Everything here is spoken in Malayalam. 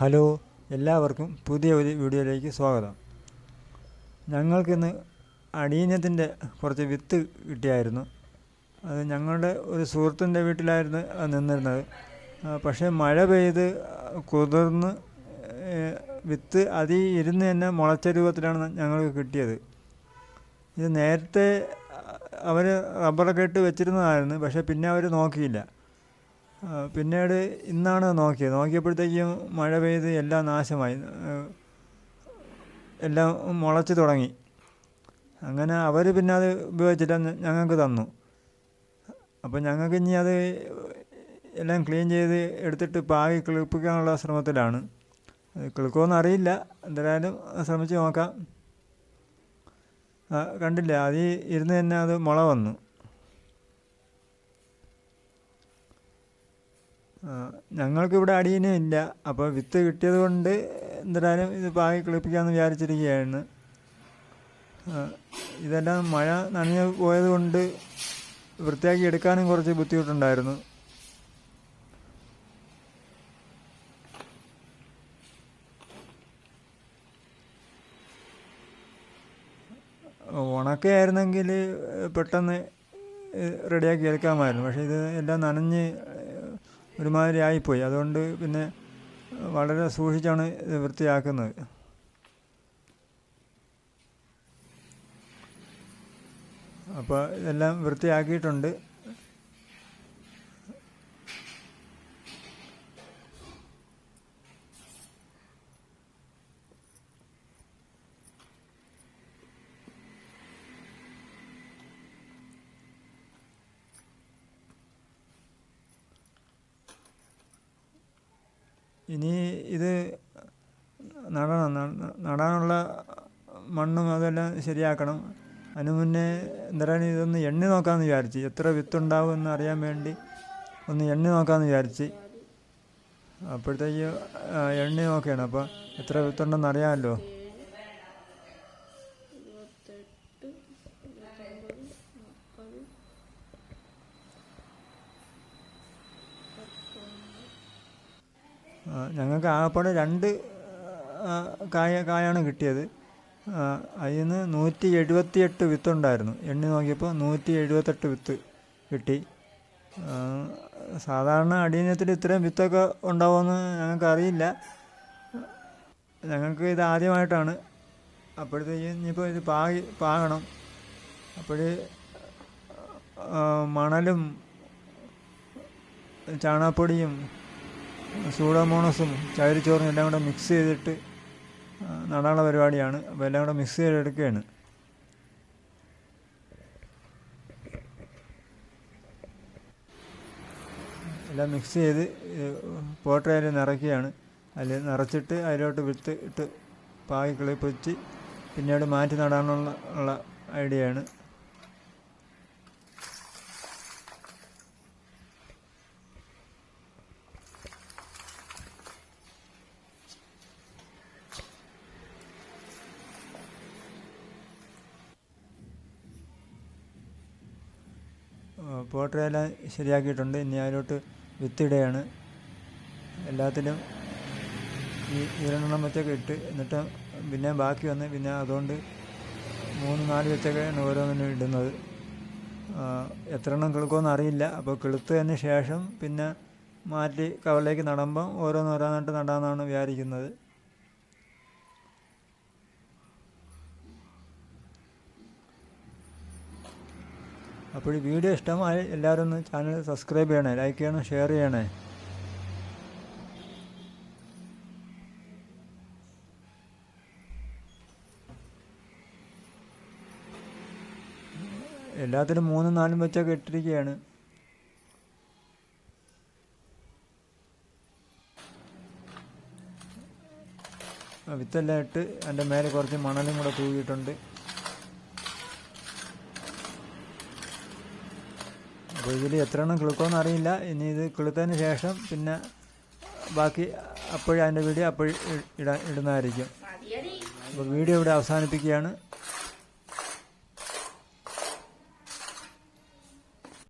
ഹലോ എല്ലാവർക്കും പുതിയ ഒരു വീഡിയോയിലേക്ക് സ്വാഗതം. ഞങ്ങൾക്കിന്ന് അടീനത്തിന്റെ കുറച്ച് വിത്ത് കിട്ടിയായിരുന്നു. അത് ഞങ്ങളുടെ ഒരു സുഹൃത്തിന്റെ വീട്ടിലായിരുന്നു നിന്നിരുന്നത്. പക്ഷേ മഴ പെയ്ത് കുതിർന്ന് വിത്ത് അതി ഇരുന്ന് തന്നെ മുളച്ച രൂപത്തിലാണ് ഞങ്ങൾക്ക് കിട്ടിയത്. ഇത് നേരത്തെ അവർ റബ്ബറൊക്കെ ഇട്ട് വെച്ചിരുന്നതായിരുന്നു പക്ഷേ പിന്നെ അവർ നോക്കിയില്ല. പിന്നീട് ഇന്നാണ് നോക്കിയത്. നോക്കിയപ്പോഴത്തേക്കും മഴ പെയ്ത് എല്ലാം നാശമായി. എല്ലാം മുളച്ച് തുടങ്ങി. അങ്ങനെ അവർ പിന്നെ അത് ഉപയോഗിച്ചില്ല. ഞങ്ങൾക്ക് തന്നു. അപ്പോൾ ഞങ്ങൾക്ക് ഇനി അത് എല്ലാം ക്ലീൻ ചെയ്ത് എടുത്തിട്ട് പാകി കിളിപ്പിക്കാനുള്ള ശ്രമത്തിലാണ്. കിളിക്കുമെന്ന് അറിയില്ല. എന്തായാലും ശ്രമിച്ച് നോക്കാം. കണ്ടില്ല. അത് ഇരുന്ന് തന്നെ അത് മുള വന്നു. ഞങ്ങൾക്കിവിടെ അടിയനും ഇല്ല. അപ്പോൾ വിത്ത് കിട്ടിയത് കൊണ്ട് എന്തായാലും ഇത് പാകി കിളിപ്പിക്കാമെന്ന് വിചാരിച്ചിരിക്കുകയാണ് ഇതെല്ലാം മഴ നനഞ്ഞു പോയത് കൊണ്ട് വൃത്തിയാക്കി എടുക്കാനും കുറച്ച് ബുദ്ധിമുട്ടുണ്ടായിരുന്നു. ഉണക്കയായിരുന്നെങ്കിൽ പെട്ടെന്ന് റെഡിയാക്കി എടുക്കാമായിരുന്നു. പക്ഷേ ഇത് എല്ലാം നനഞ്ഞ് ഒരുമാതിരി ആയിപ്പോയി അതുകൊണ്ട് പിന്നെ വളരെ സൂക്ഷിച്ചാണ് ഇത് വൃത്തിയാക്കുന്നത്. അപ്പോൾ ഇതെല്ലാം വൃത്തിയാക്കിയിട്ടുണ്ട്. ഇനി ഇത് നടണം. നടാനുള്ള മണ്ണും അതെല്ലാം ശരിയാക്കണം. അതിന് മുന്നേ എന്തായാലും ഇതൊന്ന് എണ്ണി നോക്കാമെന്ന് വിചാരിച്ച്. എത്ര വിത്തുണ്ടാവും എന്ന് അറിയാൻ വേണ്ടി ഒന്ന് എണ്ണി നോക്കാമെന്ന് വിചാരിച്ച്. അപ്പോഴത്തേക്ക് എണ്ണി നോക്കുകയാണ് അപ്പോൾ എത്ര വിത്തുണ്ടെന്ന് അറിയാമല്ലോ. ഞങ്ങൾക്ക് ആകപ്പാടെ രണ്ട് കായ കായാണ് കിട്ടിയത്. അതിൽ നിന്ന് നൂറ്റി എഴുപത്തിയെട്ട് വിത്തുണ്ടായിരുന്നു. എണ്ണി നോക്കിയപ്പോൾ നൂറ്റി എഴുപത്തെട്ട് വിത്ത് കിട്ടി. സാധാരണ അടിയനത്തിൽ ഇത്രയും വിത്തൊക്കെ ഉണ്ടാവുമെന്ന് ഞങ്ങൾക്ക് അറിയില്ല ഞങ്ങൾക്ക് ഇത് ആദ്യമായിട്ടാണ്. അപ്പോഴത്തേക്ക് ഇനിയിപ്പോൾ ഇത് പാകി പാകണം. അപ്പോൾ മണലും ചാണകപ്പൊടിയും സൂഡോമോണസും ചകിരിച്ചോറും എല്ലാം കൂടെ മിക്സ് ചെയ്തിട്ട് നടാനുള്ള പരിപാടിയാണ്. അപ്പോൾ എല്ലാം കൂടെ മിക്സ് ചെയ്തെടുക്കുകയാണ്. എല്ലാം മിക്സ് ചെയ്ത് പോട്ടയിൽ നിറയ്ക്കുകയാണ്. അതിൽ നിറച്ചിട്ട് അതിലോട്ട് വിത്ത് ഇട്ട് പാകി കിളിപ്പൊച്ച് പിന്നീട് മാറ്റി നടാനുള്ള ഉള്ള ഐഡിയയാണ്. പോട്ടറെല്ലാം ശരിയാക്കിയിട്ടുണ്ട്. ഇനി അതിലോട്ട് വിത്തിടുകയാണ്. എല്ലാത്തിലും ഈ ഇരണ്ടെണ്ണം വെച്ചൊക്കെ ഇട്ട് എന്നിട്ട് പിന്നെ ബാക്കി വന്ന് പിന്നെ അതുകൊണ്ട് മൂന്ന് നാല് വെച്ചൊക്കെയാണ് ഓരോന്നിനും ഇടുന്നത്. എത്ര എണ്ണം കിളുക്കുമെന്ന് അറിയില്ല. അപ്പോൾ കിളുത്തതിന് ശേഷം പിന്നെ മാറ്റി കവറിലേക്ക് നടുമ്പം ഓരോന്നോരോന്നായിട്ട് നടാമെന്നാണ് വിചാരിക്കുന്നത്. അപ്പോൾ ഈ വീഡിയോ ഇഷ്ടമായി എല്ലാവരും ഒന്ന് ചാനൽ സബ്സ്ക്രൈബ് ചെയ്യണേ ലൈക്ക് ചെയ്യണം ഷെയർ ചെയ്യണേ. എല്ലാത്തിലും മൂന്നും നാലും വെച്ചൊക്കെ ഇട്ടിരിക്കുകയാണ് വിത്തെല്ലാം ഇട്ട് അതിന്റെ മേലെ കുറച്ച് മണലും കൂടെ തൂകിയിട്ടുണ്ട്. അപ്പോൾ ഇതിൽ എത്ര എണ്ണം കിളുക്കുമെന്ന് അറിയില്ല. ഇനി ഇത് കിളുത്തതിന് ശേഷം പിന്നെ ബാക്കി അപ്പോഴും അതിന്റെ വീഡിയോ അപ്പോഴും ഇടാ ഇടുന്നതായിരിക്കും. അപ്പോൾ വീഡിയോ ഇവിടെ അവസാനിപ്പിക്കുകയാണ്.